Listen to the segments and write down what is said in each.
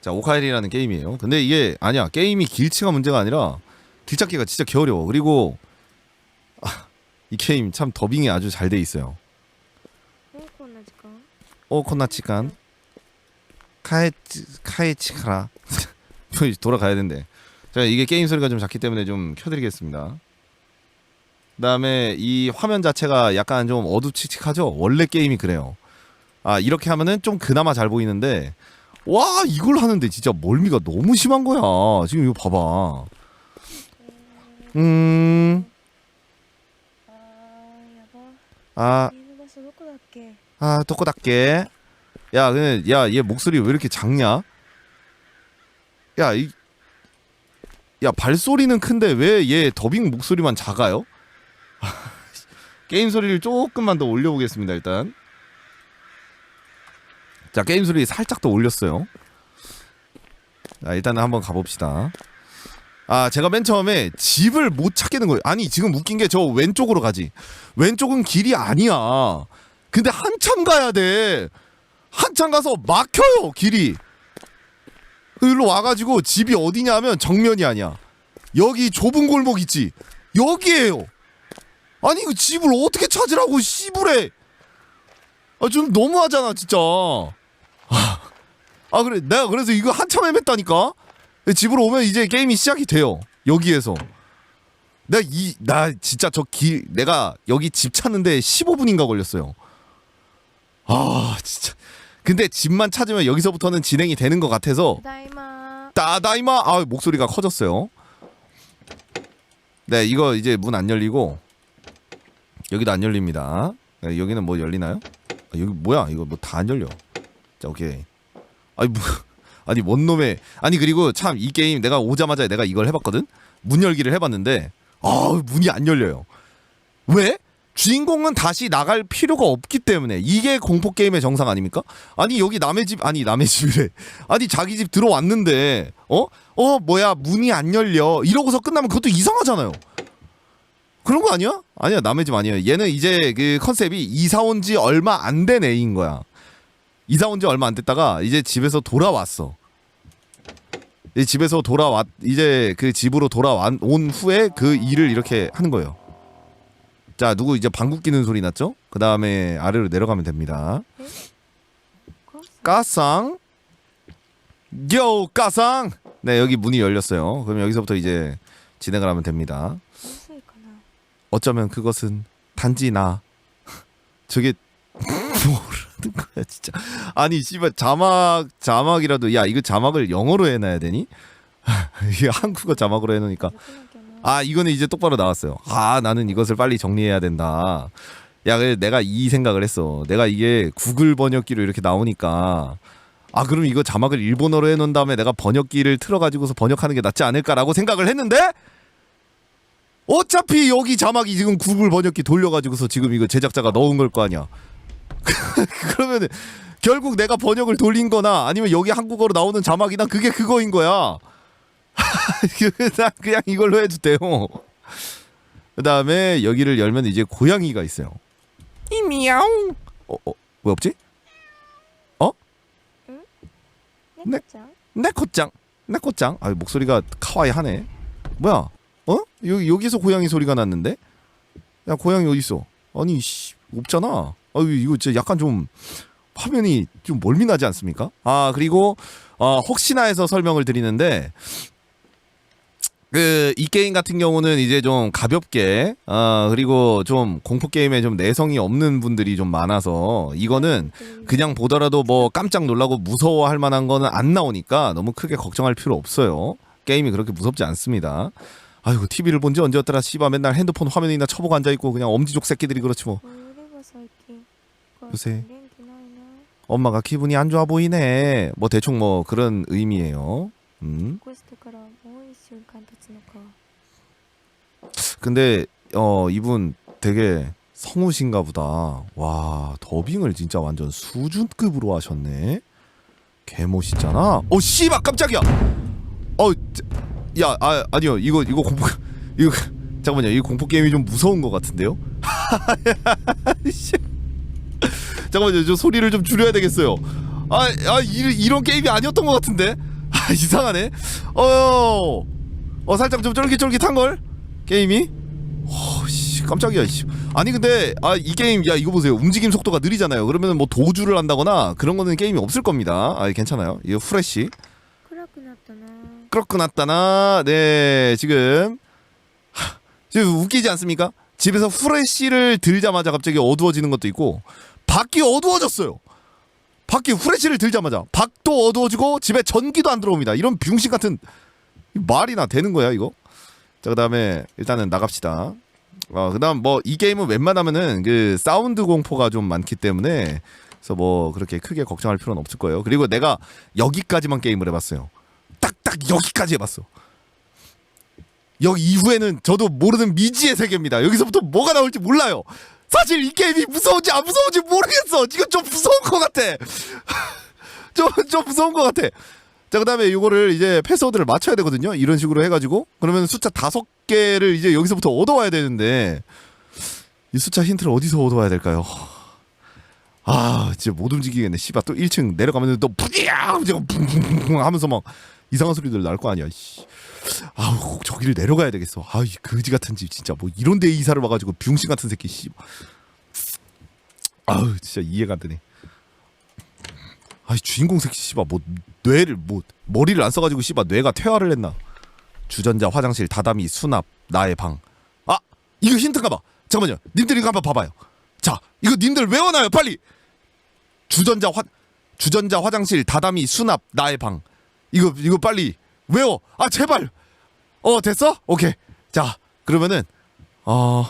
자 오카일이라는 게임이에요. 근데 이게 아니야 게임이 길치가 문제가 아니라 길잡기가 진짜 겨려워. 그리고 아, 이 게임 참 더빙이 아주 잘 돼 있어요. 오 코나치간 어, 카에치 카에치카라 뭐, 돌아가야 된대. 제가 이게 게임 소리가 좀 작기 때문에 좀 켜드리겠습니다. 그다음에 이 화면 자체가 약간 좀 어두칙칙하죠. 원래 게임이 그래요. 아 이렇게 하면은 좀 그나마 잘 보이는데 와 이걸 하는데 진짜 멀미가 너무 심한 거야. 지금 이거 봐봐. 음... 아... 아 도코답게. 야 근데 야얘 목소리 왜 이렇게 작냐? 야 이... 야 발소리는 큰데 왜 얘 더빙 목소리만 작아요? 게임 소리를 조금만 더 올려보겠습니다 일단. 자, 게임 소리 살짝 더 올렸어요. 자, 일단은 한번 가 봅시다. 아, 제가 맨 처음에 집을 못 찾겠는 거예요. 아니, 지금 웃긴 게 저 왼쪽으로 가지. 왼쪽은 길이 아니야. 근데 한참 가야 돼. 한참 가서 막혀요 길이. 일로 와가지고 집이 어디냐 하면 정면이 아니야. 여기 좁은 골목 있지. 여기에요. 아니 그 집을 어떻게 찾으라고 씨부래. 아 좀 너무하잖아 진짜. 아 그래. 내가 그래서 이거 한참 헤맸다니까? 집으로 오면 이제 게임이 시작이 돼요. 여기에서. 내가 이 나 진짜 저 길 내가 여기 집 찾는데 15분인가 걸렸어요. 아 진짜. 근데 집만 찾으면 여기서부터는 진행이 되는 것 같아서 다이마. 따다이마? 아 목소리가 커졌어요. 네 이거 이제 문 안 열리고 여기도 안 열립니다. 네, 여기는 뭐 열리나요? 아, 여기 뭐야? 이거 뭐 다 안 열려. 자 오케이. 아니 뭐 아니 뭔 놈의 아니 그리고 참 이 게임 내가 오자마자 내가 이걸 해봤거든. 문 열기를 해봤는데 아 문이 안 열려요. 왜? 주인공은 다시 나갈 필요가 없기 때문에 이게 공포 게임의 정상 아닙니까? 아니 여기 남의 집 아니 남의 집이래. 아니 자기 집 들어왔는데 어? 어 뭐야 문이 안 열려 이러고서 끝나면 그것도 이상하잖아요. 그런 거 아니야? 아니야 남의 집 아니에요. 얘는 이제 그 컨셉이 이사 온 지 얼마 안 된 애인 거야. 이사 온 지 얼마 안 됐다가 이제 집에서 돌아왔어. 이 집에서 돌아왔 이제 그 집으로 돌아온 후에 그 일을 이렇게 하는 거예요. 자 누구 이제 방구 끼는 소리 났죠? 그 다음에 아래로 내려가면 됩니다. 까상 요 까상 네 여기 문이 열렸어요. 그럼 여기서부터 이제 진행을 하면 됩니다. 어쩌면 그것은 단지 나 저게 뭐라는 거야 진짜. 아니 씨발 자막 자막이라도 야 이거 자막을 영어로 해놔야 되니? 이게 한국어 자막으로 해놓으니까 아 이거는 이제 똑바로 나왔어요. 아 나는 이것을 빨리 정리해야 된다. 야 그래 내가 이 생각을 했어. 내가 이게 구글 번역기로 이렇게 나오니까 아 그럼 이거 자막을 일본어로 해놓은 다음에 내가 번역기를 틀어가지고서 번역하는 게 낫지 않을까라고 생각을 했는데 어차피 여기 자막이 지금 구글 번역기 돌려가지고서 지금 이거 제작자가 넣은 걸 거 아니야. 그러면 결국 내가 번역을 돌린 거나 아니면 여기 한국어로 나오는 자막이나 그게 그거인 거야. 그, 그냥 이걸로 해도 돼요. 그 다음에 여기를 열면 이제 고양이가 있어요. 이미야옹. 어, 어, 왜 없지? 어? 응? 내 콧장. 내 콧장. 아, 목소리가 카와이하네. 뭐야? 어? 여, 여기서 고양이 소리가 났는데? 야, 고양이 어디 있어? 아니, 씨, 없잖아. 아 이거 진짜 약간 좀 화면이 좀 멀미나지 않습니까 아 그리고 어 혹시나 해서 설명을 드리는데 그 이 게임 같은 경우는 이제 좀 가볍게 아 그리고 좀 공포 게임에 좀 내성이 없는 분들이 좀 많아서 이거는 그냥 보더라도 뭐 깜짝 놀라고 무서워할 만한 거는 안 나오니까 너무 크게 걱정할 필요 없어요. 게임이 그렇게 무섭지 않습니다. 아이고 TV를 본 지 언제였더라 씨바 맨날 핸드폰 화면이나 쳐보고 앉아있고 그냥 엄지족 새끼들이 그렇지 뭐 요새 엄마가 기분이 안 좋아 보이네. 뭐 대충 뭐 그런 의미예요. 음. 근데 어 이분 되게 성우신가 보다. 와 더빙을 진짜 완전 수준급으로 하셨네. 개멋있잖아. 어 씨발 깜짝이야. 어야 아, 아니요 이거 이거 공포 이거 잠깐만요 이 공포 게임이 좀 무서운 것 같은데요. 잠깐만요. 저 소리를 좀 줄여야 되겠어요. 아, 아 이, 런 게임이 아니었던 것 같은데? 아, 이상하네. 어, 어 살짝 좀 쫄깃쫄깃한걸? 게임이? 어씨 깜짝이야 씨. 아니 근데 아 이 게임 야 이거 보세요. 움직임 속도가 느리잖아요. 그러면 뭐 도주를 한다거나 그런 거는 게임이 없을 겁니다. 아 괜찮아요. 이거 후레쉬. 끌어끈났다나. 네 지금. 하, 지금 웃기지 않습니까? 집에서 후레쉬를 들자마자 갑자기 어두워지는 것도 있고 밖이 어두워졌어요. 밖이 후레쉬를 들자마자 밖도 어두워지고 집에 전기도 안 들어옵니다. 이런 병신 같은 말이나 되는 거야 이거? 자 그다음에 일단은 나갑시다. 어 그다음 뭐 이 게임은 웬만하면은 그 사운드 공포가 좀 많기 때문에 그래서 뭐 그렇게 크게 걱정할 필요는 없을 거예요. 그리고 내가 여기까지만 게임을 해봤어요. 딱딱 여기까지 해봤어. 여기 이후에는 저도 모르는 미지의 세계입니다. 여기서부터 뭐가 나올지 몰라요. 사실 이 게임이 무서운지 안 무서운지 모르겠어. 이건 좀 무서운 것 같아. 좀, 좀 무서운 것 같아. 자, 그 다음에 이거를 이제 패스워드를 맞춰야 되거든요. 이런 식으로 해가지고. 그러면 숫자 다섯 개를 이제 여기서부터 얻어와야 되는데, 이 숫자 힌트를 어디서 얻어와야 될까요? 아, 진짜 못 움직이겠네. 씨발, 또 1층 내려가면 또 부디야! 붕붕붕붕 하면서 막 이상한 소리들 날 거 아니야. 씨. 아우, 꼭 저기를 내려가야 되겠어. 아, 이 거지 같은 집 진짜 뭐 이런 데 이사를 와가지고 병신 같은 새끼 씨. 아우, 진짜 이해가 안 되네. 아이 주인공 새끼 씨발 뭐 뇌를 뭐 머리를 안 써가지고 씨발 뇌가 퇴화를 했나? 주전자, 화장실, 다다미, 수납, 나의 방. 아 이거 힌트인가 봐. 잠깐만요. 님들 이거 한번 봐봐요. 자 이거 님들 외워놔요 빨리. 주전자 화 주전자, 화장실, 다다미, 수납, 나의 방. 이거 이거 빨리 외워. 아 제발. 어 됐어? 오케이. 자 그러면은 어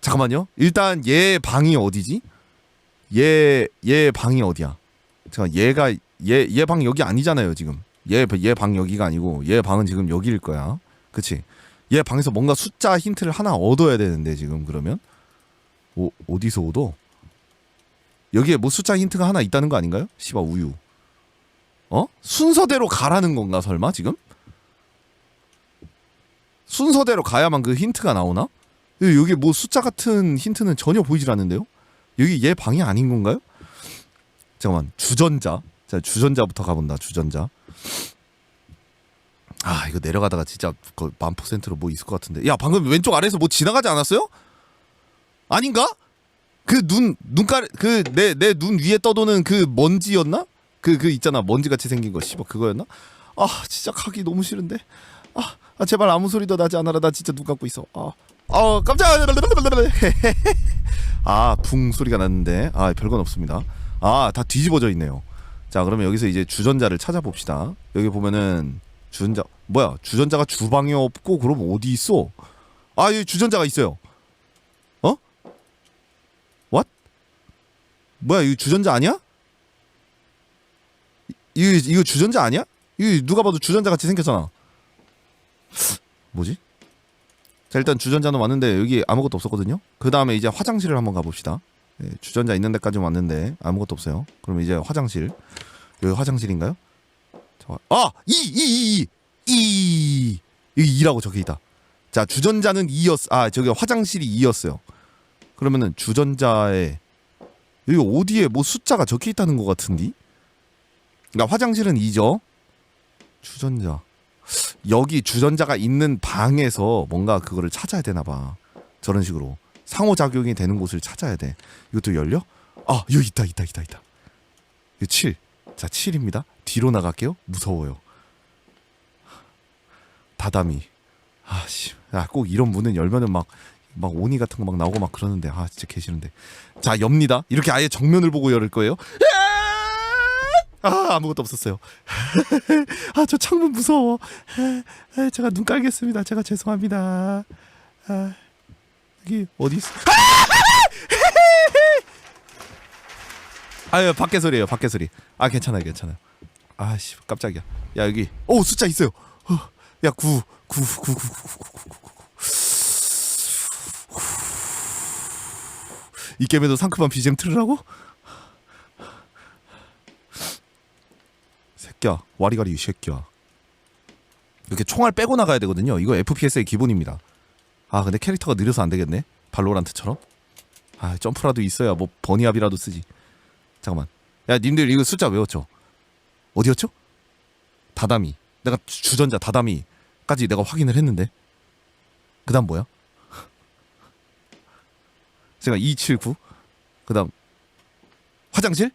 잠깐만요. 일단 얘 방이 어디지? 얘 얘 방이 어디야? 잠깐 얘가 얘 얘 방 여기 아니잖아요 지금. 얘 얘 방 여기가 아니고 얘 방은 지금 여기일 거야. 그치? 얘 방에서 뭔가 숫자 힌트를 하나 얻어야 되는데 지금 그러면 오, 어디서 얻어? 여기에 뭐 숫자 힌트가 하나 있다는 거 아닌가요? 시바 우유. 어? 순서대로 가라는 건가 설마 지금? 순서대로 가야만 그 힌트가 나오나? 여기 뭐 숫자 같은 힌트는 전혀 보이질 않는데요? 여기 얘 방이 아닌 건가요? 잠깐만 주전자 자 주전자부터 가본다 주전자 아 이거 내려가다가 진짜 그만 퍼센트로 뭐 있을 것 같은데 야 방금 왼쪽 아래에서 뭐 지나가지 않았어요? 아닌가? 그 눈 눈깔 그 내 내 눈 위에 떠도는 그 먼지였나? 그그 있잖아 먼지 같이 생긴 거 씨발 그거였나? 아 진짜 가기 너무 싫은데 아, 아 제발 아무 소리도 나지 않아라. 나 진짜 눈 감고 있어. 아, 아 깜짝! 아붕 소리가 났는데. 아 별건 없습니다. 아 다 뒤집어져 있네요. 자 그러면 여기서 이제 주전자를 찾아봅시다. 여기 보면은 주전자 뭐야? 주전자가 주방에 없고 그럼 어디 있어? 아 여기 주전자가 있어요. 어? what? 뭐야 이거 주전자 아니야? 이- 이거 이거 주전자 아니야? 이거 누가 봐도 주전자 같이 생겼잖아 뭐지? 자 일단 주전자는 왔는데 여기 아무것도 없었거든요. 그 다음에 이제 화장실을 한번 가봅시다. 예, 주전자 있는 데까지 왔는데 아무것도 없어요. 그러면 이제 화장실 여기 화장실인가요? 자, 아! 이! 이! 이! 이! 이! 여기 2라고 적혀 있다. 자 주전자는 2였 아 저기 화장실이 2였어요. 그러면은 주전자에 여기 어디에 뭐 숫자가 적혀 있다는 것 같은데? 그러니까 화장실은 2죠. 주전자 여기 주전자가 있는 방에서 뭔가 그거를 찾아야 되나 봐. 저런 식으로 상호작용이 되는 곳을 찾아야 돼. 이것도 열려? 아, 여기 있다, 있다, 있다, 있다. 이거 7. 자, 7입니다. 뒤로 나갈게요. 무서워요. 다다미. 아, 씨. 야, 꼭 이런 문은 열면은 막, 막 오니 같은 거 막 나오고 막 그러는데, 아, 진짜 개 싫은데. 자, 엽니다. 이렇게 아예 정면을 보고 열을 거예요. 아, 아무것도 없었어요. 아, 저 창문 무서워. 아, 제가 눈 깔겠습니다. 제가 죄송합니다. 아, 여기 어디 있어? 아유, 밖에 소리예요. 밖에 소리. 아, 괜찮아요. 괜찮아요. 아씨, 깜짝이야. 야, 여기. 오, 숫자 있어요. 어, 야, 9 9 9 9 9 9 9 9이 게임에도 상큼한 BGM 틀으라고? 새끼야. 와리가리 이 새끼야. 이렇게 총알 빼고 나가야 되거든요. 이거 FPS의 기본입니다. 아 근데 캐릭터가 느려서 안 되겠네? 발로란트처럼? 아 점프라도 있어야 뭐 버니압이라도 쓰지. 잠깐만. 야 님들 이거 숫자 외웠죠? 어디였죠? 다다미. 내가 주- 주전자 다다미까지 내가 확인을 했는데. 그 다음 뭐야? 제가 279 그 다음 화장실?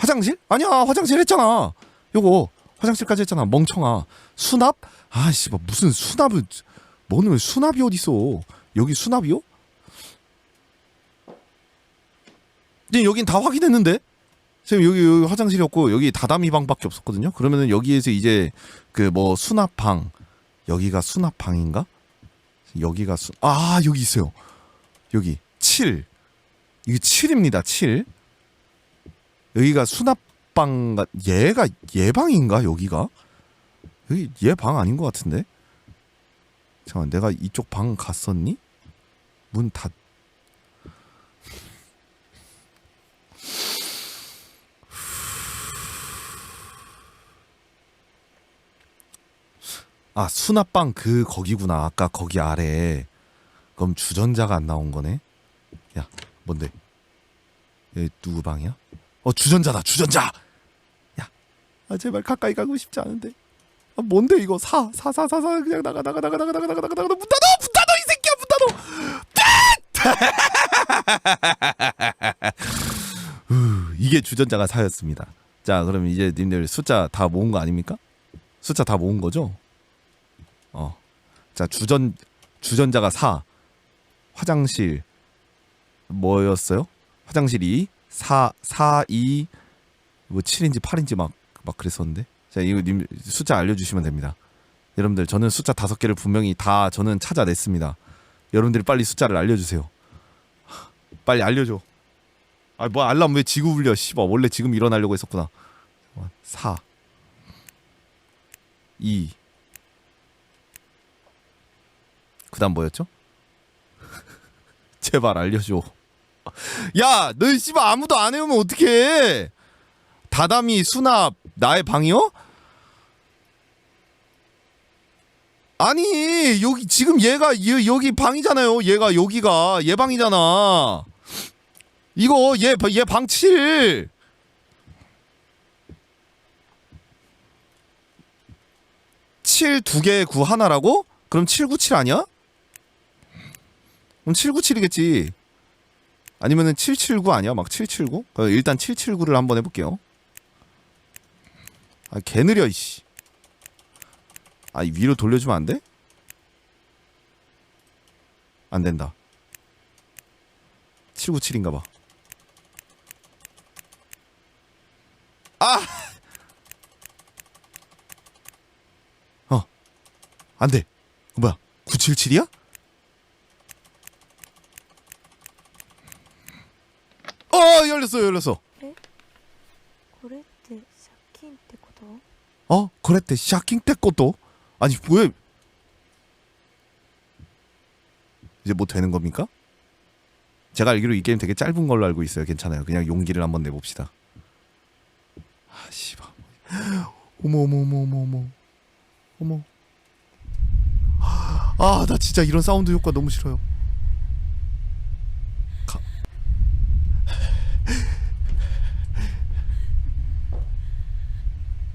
화장실? 아니야 화장실 했잖아. 요거 화장실까지 했잖아. 멍청아. 수납? 아씨 뭐 무슨 수납을 뭐는 왜 수납이 어딨어. 여기 수납이요? 근데 여긴 다 확인했는데? 지금 여기, 여기 화장실이었고 여기 다다미 방밖에 없었거든요. 그러면은 여기에서 이제 그 뭐 수납방. 여기가 수납방인가? 여기가 수... 아 여기 있어요. 여기. 7 이게 7입니다 7 여기가 수납방 같 얘가 얘 방인가 여기가? 여기 얘 방 아닌 것 같은데? 잠깐 내가 이쪽 방 갔었니? 문 닫. 아 수납방 그 거기구나. 아까 거기 아래. 그럼 주전자가 안 나온 거네? 야 뭔데? 얘 누구 방이야 어 주전자다 주전자. 야 아, 제발 가까이 가고 싶지 않은데. 아 뭔데 이거? 사 사 사 사 사 그냥 나가 나가 나가 나가 나가 나가 나가. 나가 문 닫아 문 닫아 이 새끼야 문 후, 이게 주전자가 사였습니다. 자 그럼 이제 님들 숫자 다 모은 거 아닙니까? 숫자 다 모은 거죠? 어. 자, 주전 주전자가 4. 화장실 뭐였어요? 화장실 이 4 4 2 뭐 7인지 8인지 막 막 그랬었는데. 자, 이거 님 숫자 알려 주시면 됩니다. 여러분들 저는 숫자 다섯 개를 분명히 다 저는 찾아냈습니다. 여러분들이 빨리 숫자를 알려 주세요. 빨리 알려 줘. 아, 뭐 알람 왜 지구 울려? 씨발. 원래 지금 일어나려고 했었구나. 4 2 그 다음 뭐였죠? 제발 알려줘. 야, 너 씨발 아무도 안 해오면 어떡해? 다다미 수납 나의 방이요? 아니 여기 지금 얘가 여, 여기 방이잖아요. 얘가 여기가 얘 방이잖아. 이거 얘 얘 방 7. 칠두개구 하나라고? 그럼 797 아니야? 그럼 797이겠지. 아니면은 779 아니야? 막 779? 어, 일단 779를 한번 해볼게요. 아, 개 느려, 이씨. 아, 이 위로 돌려주면 안 돼? 안 된다. 797인가 봐. 아! 어. 안 돼. 어, 뭐야? 977이야? 어, 열렸어, 열렸어. これって借金ってこと 어? 그랬대. 샤킹 때 것도? 아니, 왜 이제 뭐 되는 겁니까? 제가 알기로 이 게임 되게 짧은 걸로 알고 있어요. 괜찮아요. 그냥 용기를 한번 내봅시다. 아, 씨발. 어머 어머 어머 어머 어머. 어머. 아, 나 진짜 이런 사운드 효과 너무 싫어요.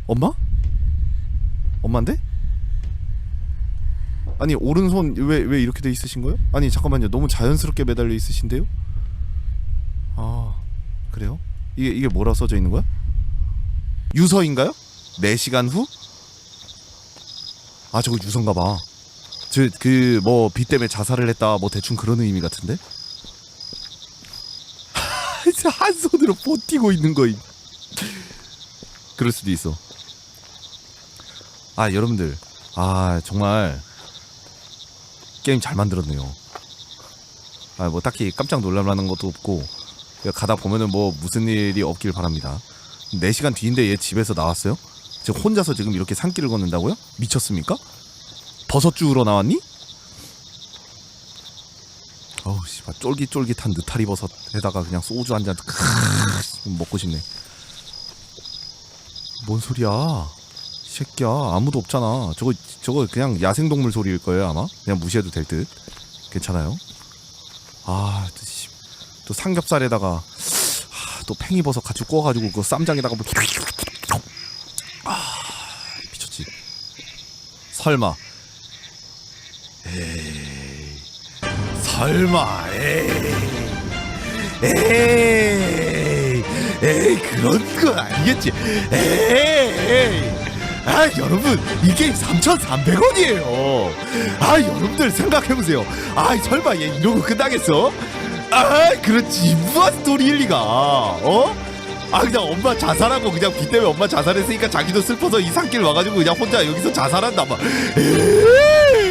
엄마? 엄마인데? 아니 오른손 왜 왜 이렇게 돼 있으신 거예요? 아니 잠깐만요 너무 자연스럽게 매달려 있으신데요? 아 그래요? 이게 이게 뭐라 써져 있는 거야? 유서인가요? 4시간 후? 아 저거 유서인가 봐. 저그 뭐 비 때문에 자살을 했다 뭐 대충 그런 의미 같은데? 한 손으로 버티고 있는 거임. 그럴 수도 있어. 아 여러분들 아 정말 게임 잘 만들었네요. 아 뭐 딱히 깜짝 놀랄만한 것도 없고 가다 보면은 뭐 무슨 일이 없길 바랍니다. 4시간 뒤인데 얘 집에서 나왔어요? 지금 혼자서 지금 이렇게 산길을 걷는다고요? 미쳤습니까? 버섯 주우러 나왔니? 어우 씨발 쫄깃쫄깃한 느타리 버섯에다가 그냥 소주 한 잔 먹고 싶네. 뭔 소리야? 이 새끼야 아무도 없잖아. 저거 저거 그냥 야생동물 소리일 거예요 아마. 그냥 무시해도 될 듯. 괜찮아요? 아, 또, 씨, 또 삼겹살에다가 아, 또 팽이버섯 같이 구워가지고 그 쌈장에다가 뭐 아, 설마. 에이. 설마. 에이. 에이. 에이 그런 건 아니겠지. 에이. 아 여러분 이 게임 3,300원이에요. 아 여러분들 생각해보세요. 아 설마 얘 이러고 끝나겠어? 아 그렇지 무한 스토리일 리가. 어? 아 그냥 엄마 자살하고 그냥 비 때문에 엄마 자살했으니까 자기도 슬퍼서 이 산길 와가지고 그냥 혼자 여기서 자살한다 막. 에이